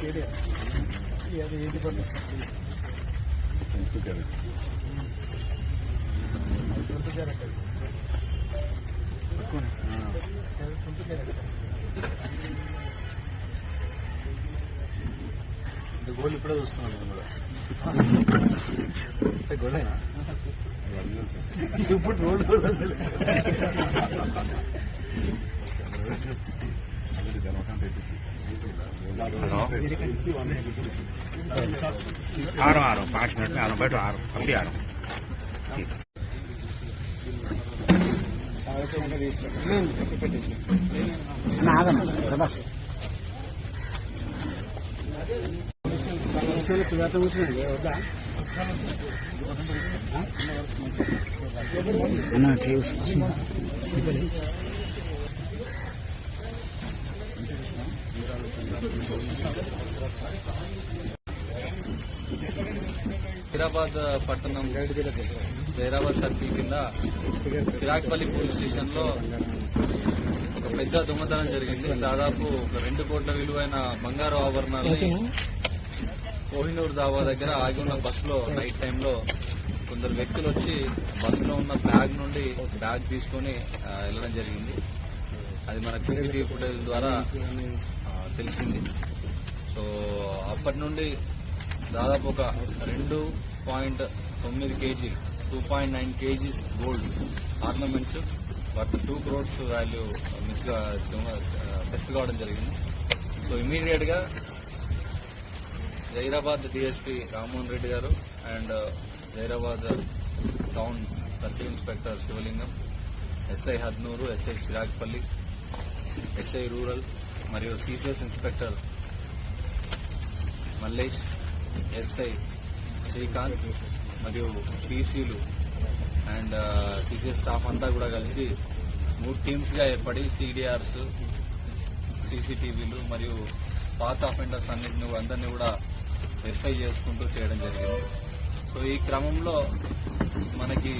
కేడే అది eighty percent twenty carat twenty carat gold ఇప్పుడే చూస్తున్నాను నేను కూడా ఇప్పుడు గోల్డ్ आरो आ रहा हूँ पाँच मिनट में आ रहा हूँ बैठो आ रहा हूँ अभी आ रहा हूँ ठीक హైదరాబాద్ పట్టణం హైదరాబాద్ సర్కిల్ కింద చిరాక్పల్లి పోలీస్ స్టేషన్లో ఒక పెద్ద దొంగతనం జరిగింది. దాదాపు ఒక రెండు కోట్ల విలువైన బంగారు ఆభరణాలని కోహినూర్ దావా దగ్గర ఆగి ఉన్న బస్సులో నైట్ టైంలో కొందరు వ్యక్తులు వచ్చి బస్సులో ఉన్న బ్యాగ్ నుండి బ్యాగ్ తీసుకొని వెళ్ళడం జరిగింది. అది మన సీసీటీవీ ఫుటేజ్ ద్వారా తెలిసింది. సో అప్పటి నుండి దాదాపు ఒక రెండు పాయింట్ తొమ్మిది KG two point nine KGs gold ornaments worth two crores value miss theft కావడం జరిగింది. సో ఇమీడియట్గా జైరాబాద్ డిఎస్పీ రామ్మోహన్ రెడ్డి గారు and Zaheerabad town circle inspector Shivalingam SI Hadnur SI Chiragpally SI rural మరియు CCS inspector Mallesh SI Srikanth మరియు పీసీలు and CCS staff అంతా కూడా కలిసి మూడు టీమ్స్గా ఏర్పడి సిడిఆర్స్ సీసీటీవీలు మరియు పాత అఫెండర్స్ అన్నింటిని అందరినీ కూడా వెరిఫై చేసుకుంటూ చేయడం జరిగింది. సో ఈ క్రమంలో మనకి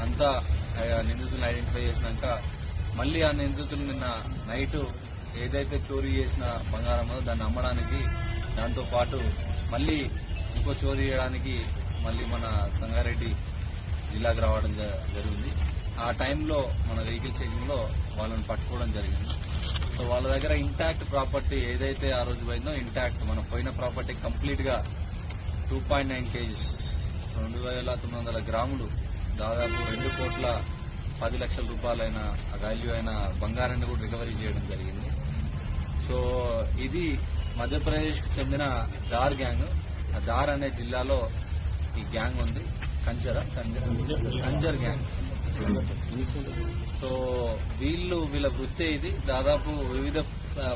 అంతా ఆ, నిందితులను ఐడెంటిఫై చేసినాక మళ్ళీ ఆ నిందితులు నిన్న నైట్ ఏదైతే చోరీ చేసిన బంగారమో దాన్ని అమ్మడానికి దాంతో పాటు మళ్ళీ ఇంకో చోరీ చేయడానికి మళ్ళీ మన సంగారెడ్డి జిల్లాకు రావడం జ- జరిగింది. ఆ టైంలో మన వెహికల్ చెకింగ్లో వాళ్ళని పట్టుకోవడం జరిగింది. సో వాళ్ళ దగ్గర ఇంటాక్ట్ ప్రాపర్టీ ఏదైతే ఆ రోజు పోయిందో ఇంటాక్ట్. మన పోయిన ప్రాపర్టీ కంప్లీట్గా టూ పాయింట్ నైన్ కేజీస్ రెండు వేల తొమ్మిది వందల గ్రాములు దాదాపు రెండు కోట్ల పది లక్షల రూపాయలైన వాల్యూ అయిన బంగారాన్ని కూడా రికవరీ చేయడం జరిగింది. సో ఇది మధ్యప్రదేశ్కు చెందిన దార్ గ్యాంగ్. ఆ దార్ అనే జిల్లాలో ఈ గ్యాంగ్ ఉంది. కంజర కంజర్ గ్యాంగ్. సో వీళ్ళు వీళ్ళ వృత్తి ఇది. దాదాపు వివిధ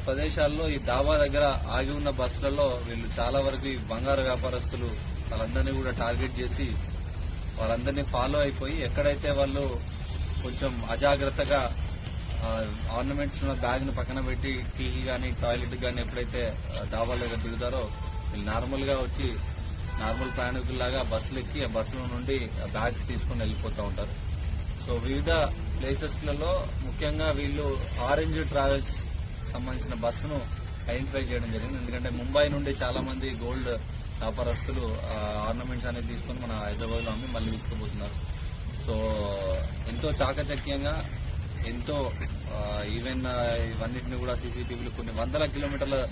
ప్రదేశాల్లో ఈ దాబా దగ్గర ఆగి ఉన్న బస్సులలో వీళ్ళు చాలా వరకు ఈ బంగారు వ్యాపారస్తులు వాళ్ళందరినీ కూడా టార్గెట్ చేసి వాళ్ళందరినీ ఫాలో అయిపోయి ఎక్కడైతే వాళ్ళు కొంచెం అజాగ్రత్తగా ఆర్నమెంట్స్ ఉన్న బ్యాగ్ను పక్కన పెట్టి టీ కానీ టాయిలెట్ కానీ ఎప్పుడైతే డాబా దగ్గర దిగుతారో వీళ్ళు నార్మల్గా వచ్చి నార్మల్ ప్రయాణికుల్లాగా బస్సులు ఎక్కి ఆ బస్సుల నుండి బ్యాగ్స్ తీసుకుని వెళ్ళిపోతూ ఉంటారు. సో వివిధ ప్లేసెస్లలో ముఖ్యంగా వీళ్ళు ఆరెంజ్ ట్రావెల్స్ సంబంధించిన బస్సును ఐడెంటిఫై చేయడం జరిగింది. ఎందుకంటే ముంబై నుండి చాలా మంది గోల్డ్ వ్యాపారస్తులు ఆర్నమెంట్స్ అనేది తీసుకుని మన హైదరాబాద్లో అమ్మి మళ్ళీ తీసుకుపోతున్నారు. సో ఎంతో చాకచక్యంగా ఎంతో ఈవెన్ ఇవన్నిటిని కూడా సీసీటీవీలు కొన్ని వందల కిలోమీటర్ల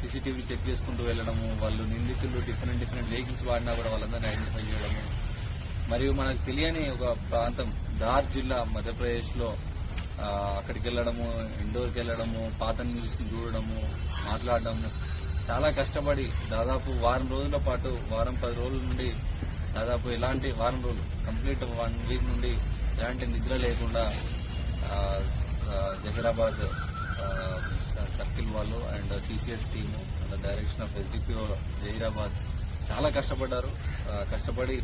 సీసీటీవీలు చెక్ చేసుకుంటూ వెళ్ళడము వాళ్ళు నిందితులు డిఫరెంట్ డిఫరెంట్ వెహికల్స్ వాడినా కూడా వాళ్ళందరినీ ఐడెంటిఫై చేయడము. మరియు మనకు తెలియని ఒక ప్రాంతం ధార్ జిల్లా మధ్యప్రదేశ్లో అక్కడికి వెళ్ళడము ఇండోర్కి వెళ్ళడము పాత న్యూస్ని చూడడము మాట్లాడడము. చాలా కష్టపడి దాదాపు వారం రోజుల పాటు వారం పది రోజుల నుండి దాదాపు ఎలాంటి వారం రోజులు కంప్లీట్ వన్ వీక్ నుండి ఎలాంటి నిద్ర లేకుండా జహీరాబాద్ సర్కిల్ వాళ్ళు and CCS team and direction of SDPO Zaheerabad చాలా కష్టపడ్డారు. కష్టపడి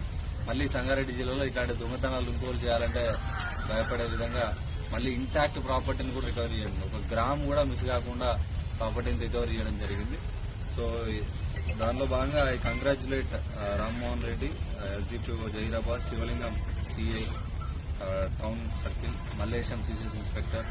మళ్ళీ సంగారెడ్డి జిల్లాలో ఇట్లాంటి దొంగతనాలు ఇంకోలు చేయాలంటే భయపడే విధంగా మళ్ళీ ఇంటాక్ట్ ప్రాపర్టీని కూడా రికవరీ చేయండి. ఒక గ్రామ్ కూడా మిస్ కాకుండా ప్రాపర్టీని రికవరీ చేయడం జరిగింది. సో దానిలో భాగంగా I congratulate Rammohan Reddy SDPO Zaheerabad Shivalingam CI town circle Mallesham CCS inspector